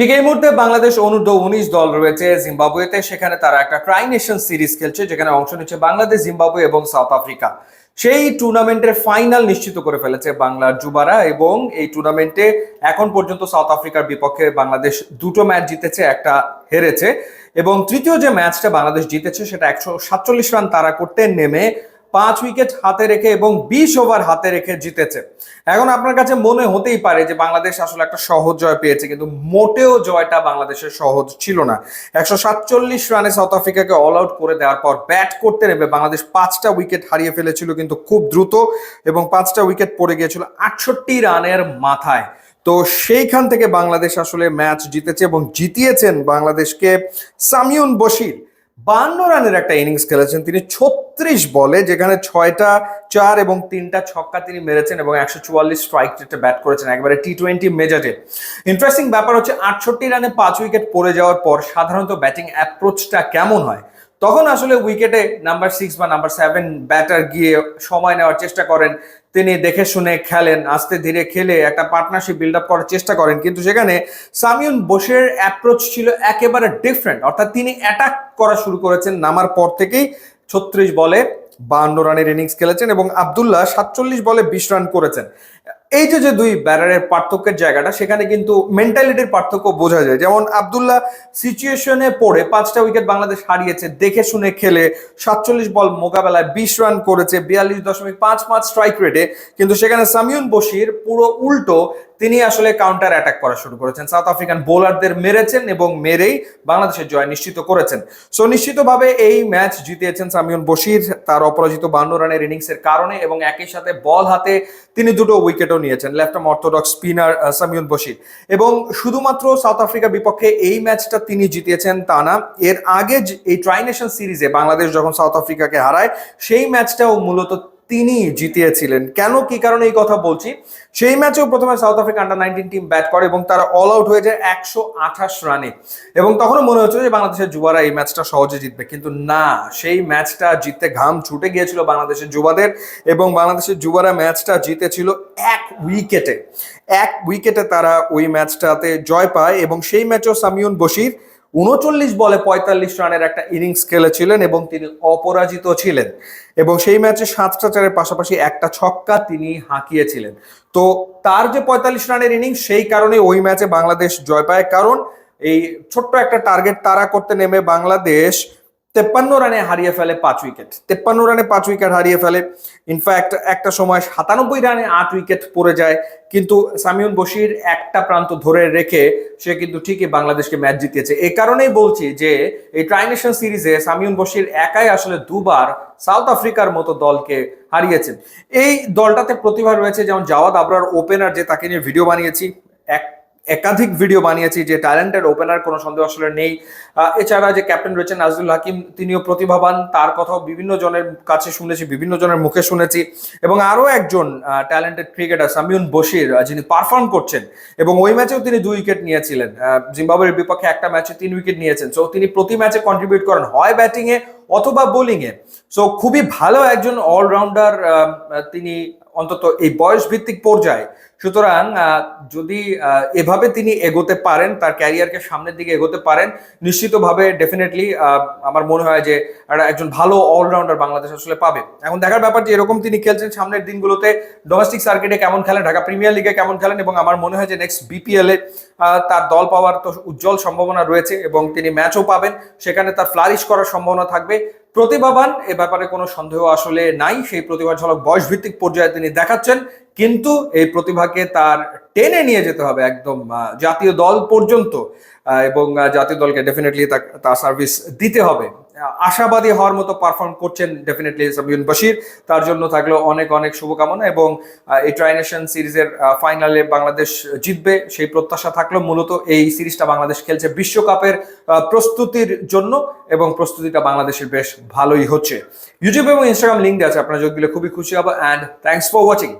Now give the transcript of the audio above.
ঠিক এই মুহূর্তে বাংলাদেশ অনূর্ধ্ব উনিশ দল রয়েছে জিম্বাবুয়েতে। সেখানে তারা একটা ট্রাই নেশন সিরিজ খেলছে, যেখানে অংশ নিচ্ছে বাংলাদেশ, জিম্বাবুয়ে এবং সাউথ আফ্রিকা সেই টুর্নামেন্টের ফাইনাল নিশ্চিত করে ফেলেছে বাংলার যুবারা এবং এই টুর্নামেন্টে এখন পর্যন্ত সাউথ আফ্রিকার বিপক্ষে বাংলাদেশ দুটো ম্যাচ জিতেছে, একটা হেরেছে। এবং তৃতীয় যে ম্যাচটা বাংলাদেশ জিতেছে, সেটা একশো সাতচল্লিশ রান তারা করতে নেমে পাঁচ উইকেট হাতে রেখে এবং বিশ ওভার হাতে রেখে জিতেছে। এখন আপনার কাছে মনে হতেই পারে যে বাংলাদেশ আসলে একটা সহজ জয় পেয়েছে, কিন্তু মোটেও জয়টা বাংলাদেশের সহজ ছিল না। একশো সাতচল্লিশ রানে সাউথ আফ্রিকাকে অল আউট করে দেওয়ার পর ব্যাট করতে নেবে বাংলাদেশ পাঁচটা উইকেট হারিয়ে ফেলেছিল কিন্তু খুব দ্রুত এবং পাঁচটা উইকেট পড়ে গিয়েছিল আটষট্টি রানের মাথায়। তো সেইখান থেকে বাংলাদেশ আসলে ম্যাচ জিতেছে এবং জিতিয়েছেন বাংলাদেশকে সামিউন বশির। বান্ন রানের একটা ইনিংস খেলেছেন। তিনি ছত্রিশ বলে, যেখানে ছয়টা চার এবং তিনটা ছক্কা তিনি মেরেছেন এবং একশো চুয়াল্লিশ স্ট্রাইক রেটে ব্যাট করেছেন একবারে টি টোয়েন্টি মেজাজে। ইন্টারেস্টিং ব্যাপার হচ্ছে, আটষট্টি রানে পাঁচ উইকেট পড়ে যাওয়ার পর সাধারণত ব্যাটিং অ্যাপ্রোচটা কেমন হয়? তখন আসলে উইকেটে নাম্বার সিক্স বা নাম্বার সেভেন ব্যাটার গিয়ে সময় নেওয়ার চেষ্টা করেন। তিনি দেখে শুনে খেলেন, আস্তে ধীরে খেলে একটা পার্টনারশিপ বিল্ড আপ করার চেষ্টা করেন। কিন্তু সেখানে সামিউন বোসের অ্যাপ্রোচ ছিল একেবারে ডিফারেন্ট অর্থাৎ তিনি অ্যাটাক করা শুরু করেছেন নামার পর থেকেই। ছত্রিশ বলে বান্ন রানের ইনিংস খেলেছেন এবং আবদুল্লাহ সাতচল্লিশ বলে বিশ রান করেছেন। এই যে যে দুই ব্যারারের পার্থক্যের জায়গাটা, সেখানে কিন্তু মেন্টালিটির পার্থক্য বোঝা যায়। যেমন আবদুল্লাহ সিচুয়েশনে পড়ে পাঁচটা উইকেট বাংলাদেশ হারিয়েছে, দেখে শুনে খেলে সাতচল্লিশ বল মোকাবেলায় বিশ রান করেছে, বিয়াল্লিশ দশমিক পাঁচ পাঁচ স্ট্রাইক রেটে কিন্তু সেখানে সামিউন বশির পুরো উল্টো তিনি আসলে কাউন্টার অ্যাটাক করা শুরু করেছেন। সাউথ আফ্রিকান বোলারদের মেরেছেন এবং মেরেই বাংলাদেশের জয় নিশ্চিত করেছেন। সো নিশ্চিতভাবে এই ম্যাচ জিতিয়েছেন সামিউন বশির, তার অপরাজিত বান্ন রানের ইনিংসের কারণে এবং একই সাথে বল হাতে তিনি দুটো উইকেটও নিয়েছেন। Left arm orthodox spinner Samiun Bashir. এবং শুধুমাত্র সাউথ আফ্রিকার বিপক্ষে এই ম্যাচটা তিনি জিতিয়েছেন তা না, এর আগে এই ট্রাইনেশন সিরিজে বাংলাদেশ যখন সাউথ আফ্রিকাকে হারায়, সেই ম্যাচটাও মূলত তিনি জিতিয়েছিলেন। কেন, কি কারণে এই কথা বলছি? সেই ম্যাচেও প্রথমে South Africa under nineteen team bat করে এবং তারা অল আউট হয়ে যায় একশো আঠাশ রানে এবং তখনও মনে হচ্ছিল যে বাংলাদেশের যুবারা এই ম্যাচটা সহজে জিতবে। কিন্তু না, সেই ম্যাচটা জিততে ঘাম ছুটে গিয়েছিল বাংলাদেশের যুবাদের এবং বাংলাদেশের যুবারা ম্যাচটা জিতেছিল এক উইকেটে এক উইকেটে তারা ওই ম্যাচটাতে জয় পায় এবং সেই ম্যাচেও সামিউন বশির উনচল্লিশ বলে পঁয়তাল্লিশ রানের একটা ইনিংস খেলেছিলেন এবং তিনি অপরাজিত ছিলেন। এবং সেই ম্যাচে সাতটা চারের পাশাপাশি একটা ছক্কা তিনি হাঁকিয়েছিলেন। তো তার যে পঁয়তাল্লিশ রানের ইনিংস, সেই কারণে ওই ম্যাচে বাংলাদেশ জয় পায়। কারণ এই ছোট্ট একটা টার্গেট তারা করতে নেমে বাংলাদেশ তেপ্পান্ন রানে হারিয়ে ফেলে পাঁচ উইকেট। তেপ্পান্ন রানে পাঁচ উইকেট হারিয়ে ফেলে। ইনফ্যাক্ট একটা সময় সাতানব্বই রানে আট উইকেট পড়ে যায়, কিন্তু সামিউন বশির একটা প্রান্ত ধরে রেখে সে কিন্তু ঠিকই বাংলাদেশকে ম্যাচ জিতিয়েছে। এই কারণেই বলছি যে, এই ট্রাইনেশন সিরিজে সামিউন বশির একাই আসলে দুবার সাউথ আফ্রিকার মতো দলকে হারিয়েছেন। এই দলটাতে প্রতিভা রয়েছে যেমন জাওয়াদ আবরার ওপেনার যে তাকে নিয়ে ভিডিও বানিয়েছি। এক একাধিক ভিডিও বানিয়েছি যে ট্যালেন্টেড ওপেনার কোনো সন্দেহ আসলে নেই। এছাড়া যে ক্যাপ্টেন রয়েছেন নাজরুল হাকিম, তিনিও প্রতিভাবান। তার কথাও বিভিন্ন জনের কাছে শুনেছি, বিভিন্ন জনের মুখে শুনেছি। এবং আরও একজন ট্যালেন্টেড ক্রিকেটার সামিউন বশির যিনি পারফর্ম করছেন। এবং ওই ম্যাচেও তিনি দুই উইকেট নিয়েছিলেন। জিম্বাবুয়ের বিপক্ষে একটা ম্যাচে তিন উইকেট নিয়েছেন। সো তিনি প্রতি ম্যাচে কন্ট্রিবিউট করেন, হয় ব্যাটিংয়ে অথবা বোলিংয়ে সো খুবই ভালো একজন অলরাউন্ডার তিনি অন্তত এই বয়স ভিত্তিক পর্যায়ে। সুতরাং যদি এভাবে তিনি এগোতে পারেন, তার ক্যারিয়ারকে সামনের দিকে এগোতে পারেন, নিশ্চিতভাবে ডেফিনেটলি আমার মনে হয় যে একজন ভালো অলরাউন্ডার বাংলাদেশ আসলে পাবে। এখন দেখার ব্যাপার যে, এরকম তিনি খেলছেন সামনের দিনগুলোতে ডোমেস্টিক সার্কিটে কেমন খেলেন, ঢাকা প্রিমিয়ার লিগে কেমন খেলেন, এবং আমার মনে হয় যে নেক্সট বিপিএল তার দল পাওয়ার তো উজ্জ্বল সম্ভাবনা রয়েছে, এবং তিনি ম্যাচও পাবেন। সেখানে তার ফ্লারিশ করার সম্ভাবনা থাকবে। প্রতিভাবান, এ ব্যাপারে কোনো সন্দেহ আসলে নাই। সেই প্রতিভা ঝলক বয়স ভিত্তিক পর্যায়ে তিনি দেখাচ্ছেন। কিন্তু এই প্রতিভাকে তার টেনে নিয়ে যেতে হবে একদম জাতীয় দল পর্যন্ত এবং জাতীয় দলকে ডেফিনেটলি তার সার্ভিস দিতে হবে। আশাবাদী হওয়ার মতো পারফর্ম করছেন ডেফিনেটলি সাবিউন বশির। তার জন্য থাকল অনেক অনেক শুভকামনা এবং এই ট্রাইনেশন সিরিজের ফাইনালে বাংলাদেশ জিতবে সেই প্রত্যাশা থাকল মূলত এই সিরিজটা বাংলাদেশ খেলছে বিশ্বকাপের প্রস্তুতির জন্য এবং প্রস্তুতিটা বাংলাদেশের বেশ ভালোই হচ্ছে। ইউটিউব এবং ইনস্টাগ্রাম লিঙ্ক আছে, আপনারা যোগ দিলে খুবই খুশি হব। And thanks for watching